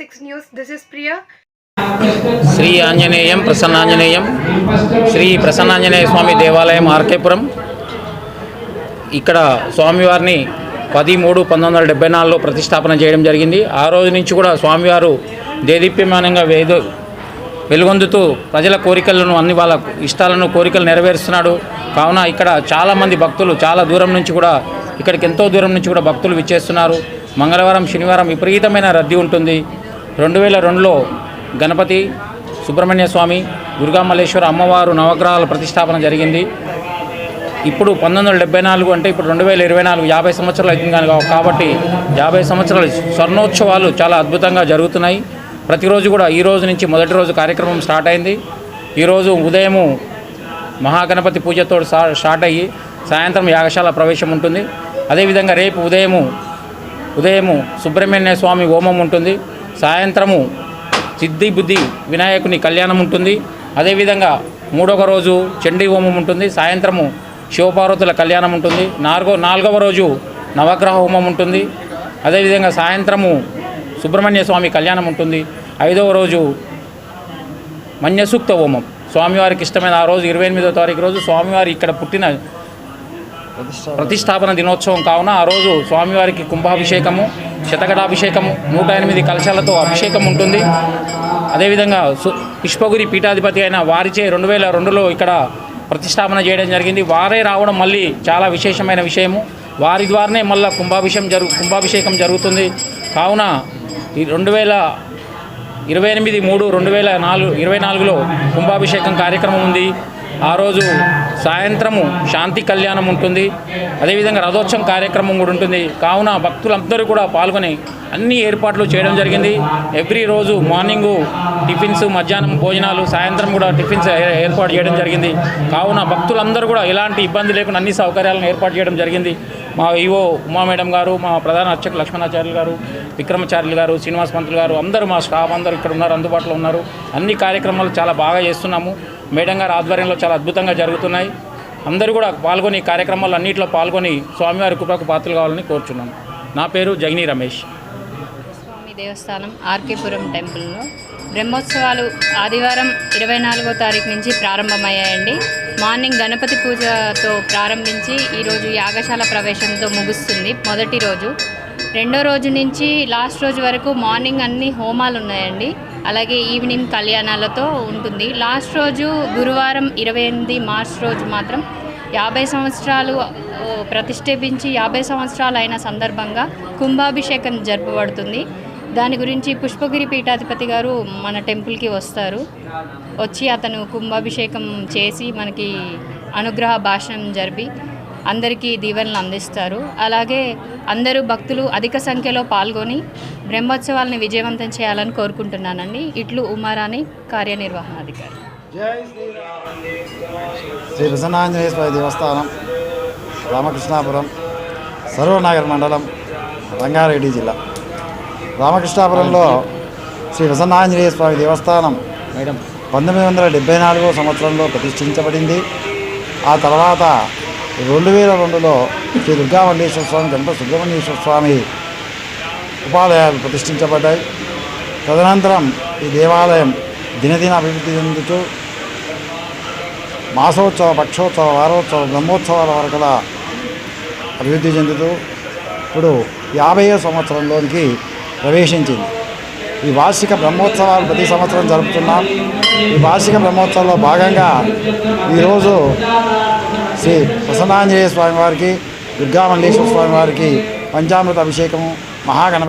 Six news this is Priya Shri Anjaneyam Prasannanjaneyam Shri Prasannanjaneya స్వామి దేవాలయం ఆర్కేపురం. ఇక్కడ స్వామివారిని పది మూడు పంతొమ్మిది వందల డెబ్బై నాలుగులో ప్రతిష్టాపన చేయడం జరిగింది. ఆ రోజు నుంచి కూడా స్వామివారు దేదీప్యమానంగా వేద వెలుగొందుతూ ప్రజల కోరికలను అన్ని వాళ్ళ ఇష్టాలను కోరికలు నెరవేరుస్తున్నాడు. కావున ఇక్కడ చాలామంది భక్తులు చాలా దూరం నుంచి కూడా ఇక్కడికి ఎంతో దూరం నుంచి కూడా భక్తులు విచ్చేస్తున్నారు. మంగళవారం శనివారం విపరీతమైన రద్దీ ఉంటుంది. రెండు వేల రెండులో గణపతి సుబ్రహ్మణ్య స్వామి దుర్గామల్లేశ్వర అమ్మవారు నవగ్రహాల ప్రతిష్టాపన జరిగింది. ఇప్పుడు పంతొమ్మిది వందల డెబ్బై నాలుగు అంటే ఇప్పుడు రెండు వేల ఇరవై నాలుగు యాభై సంవత్సరాలు అవుతుంది కనుక కాబట్టి యాభై సంవత్సరాల స్వర్ణోత్సవాలు చాలా అద్భుతంగా జరుగుతున్నాయి. ప్రతిరోజు కూడా ఈ రోజు నుంచి మొదటి రోజు కార్యక్రమం స్టార్ట్ అయింది. ఈరోజు ఉదయము మహాగణపతి పూజతో స్టార్ట్ అయ్యి సాయంత్రం యాగశాల ప్రవేశం ఉంటుంది. అదేవిధంగా రేపు ఉదయము ఉదయము సుబ్రహ్మణ్య స్వామి హోమం ఉంటుంది. సాయంత్రము సిద్ధి బుద్ధి వినాయకుని కళ్యాణం ఉంటుంది. అదేవిధంగా మూడవ రోజు చండీ హోమం ఉంటుంది. సాయంత్రము శివపార్వతుల కళ్యాణం ఉంటుంది. నాలుగో నాలుగవ రోజు నవగ్రహ హోమం ఉంటుంది. అదేవిధంగా సాయంత్రము సుబ్రహ్మణ్య స్వామి కళ్యాణం ఉంటుంది. ఐదవ రోజు మన్యసూక్త హోమం. స్వామివారికి ఇష్టమైన ఆ రోజు ఇరవై ఎనిమిదో తారీఖు రోజు స్వామివారి ఇక్కడ పుట్టిన ప్రతిష్టాపన. దినోత్సవం కావున ఆ రోజు స్వామివారికి కుంభాభిషేకము. శతకటాభిషేకం నూట ఎనిమిది కలశాలతో అభిషేకం ఉంటుంది. అదేవిధంగా సు పుష్పగురి పీఠాధిపతి అయిన వారిచే రెండు వేల రెండులో ఇక్కడ ప్రతిష్టాపన చేయడం జరిగింది. వారే రావడం మళ్ళీ చాలా విశేషమైన విషయము. వారి ద్వారానే మళ్ళీ కుంభాభిషేకం జరుగు కుంభాభిషేకం జరుగుతుంది. కావున ఈ రెండు వేల ఇరవై ఎనిమిది మూడు రెండు వేల నాలుగు ఇరవై నాలుగులో కుంభాభిషేకం కార్యక్రమం ఉంది. ఆ రోజు సాయంత్రము శాంతి కళ్యాణం ఉంటుంది. అదేవిధంగా రథోత్సవం కార్యక్రమం కూడా ఉంటుంది. కావున భక్తులందరూ కూడా పాల్గొని అన్ని ఏర్పాట్లు చేయడం జరిగింది. ఎవ్రీ రోజు మార్నింగు టిఫిన్స్ మధ్యాహ్నం భోజనాలు సాయంత్రం కూడా టిఫిన్స్ ఏర్పాటు చేయడం జరిగింది. కావున భక్తులందరూ కూడా ఎలాంటి ఇబ్బంది లేకుండా అన్ని సౌకర్యాలను ఏర్పాటు చేయడం జరిగింది. మా ఈవో ఉమా మేడం గారు మా ప్రధాన అర్చకు లక్ష్మణాచార్యులు గారు విక్రమాచార్యులు గారు శ్రీనివాస్ పంతులు గారు అందరూ మా స్టాఫ్ అందరూ ఇక్కడ ఉన్నారు అందుబాటులో ఉన్నారు. అన్ని కార్యక్రమాలు చాలా బాగా చేస్తున్నాము. మేడం గారి ఆధ్వర్యంలో చాలా అద్భుతంగా జరుగుతున్నాయి. అందరూ కూడా పాల్గొని కార్యక్రమాలు అన్నింటిలో పాల్గొని స్వామివారి కృపకు పాత్రలు కావాలని కోరుచున్నాను. నా పేరు జగనీ రమేష్. స్వామి దేవస్థానం ఆర్కేపురం టెంపుల్లో బ్రహ్మోత్సవాలు ఆదివారం ఇరవై నాలుగో తారీఖు నుంచి ప్రారంభమయ్యాయండి. మార్నింగ్ గణపతి పూజతో ప్రారంభించి ఈరోజు యాగశాల ప్రవేశంతో ముగుస్తుంది మొదటి రోజు. రెండో రోజు నుంచి లాస్ట్ రోజు వరకు మార్నింగ్ అన్ని హోమాలు ఉన్నాయండి. అలాగే ఈవినింగ్ కళ్యాణాలతో ఉంటుంది. లాస్ట్ రోజు గురువారం ఇరవై ఎనిమిది మార్చ్ రోజు మాత్రం యాభై సంవత్సరాలు ప్రతిష్ఠేపించి యాభై సంవత్సరాలు అయిన సందర్భంగా కుంభాభిషేకం జరపబడుతుంది. దాని గురించి పుష్పగిరి పీఠాధిపతి గారు మన టెంపుల్కి వస్తారు. వచ్చి అతను కుంభాభిషేకం చేసి మనకి అనుగ్రహ భాషణం జరిపి అందరికీ దీవెనలు అందిస్తారు. అలాగే అందరూ భక్తులు అధిక సంఖ్యలో పాల్గొని బ్రహ్మోత్సవాలను విజయవంతం చేయాలని కోరుకుంటున్నానండి. ఇట్లు ఉమారాణి కార్యనిర్వహణాధికారి. శ్రీ ప్రసన్నాంజనేయ స్వామి దేవస్థానం రామకృష్ణాపురం సర్వనగర్ మండలం రంగారెడ్డి జిల్లా. రామకృష్ణాపురంలో శ్రీ ప్రసన్నాంజనేయ స్వామి దేవస్థానం మేడం పంతొమ్మిది వందల డెబ్బై నాలుగో సంవత్సరంలో ప్రతిష్ఠించబడింది. ఆ తర్వాత రెండు వేల రెండులో శ్రీ దుర్గామల్లేశ్వర స్వామి గంట సుబ్రహ్మణ్యేశ్వర స్వామి ఉపాలయాలు ప్రతిష్ఠించబడ్డాయి. తదనంతరం ఈ దేవాలయం దినదిన అభివృద్ధి చెందుతూ మాసోత్సవ పక్షోత్సవ వారోత్సవ బ్రహ్మోత్సవాల వరకుల అభివృద్ధి చెందుతూ ఇప్పుడు యాభైవ సంవత్సరంలోనికి ప్రవేశించింది. ఈ వార్షిక బ్రహ్మోత్సవాలు ప్రతి సంవత్సరం జరుపుతున్నాం. ఈ వార్షిక బ్రహ్మోత్సవంలో భాగంగా ఈరోజు శ్రీ ప్రసన్నాంజనేయ స్వామి వారికి దుర్గామల్లేశ్వర స్వామి వారికి పంచామృత అభిషేకము మహాగణ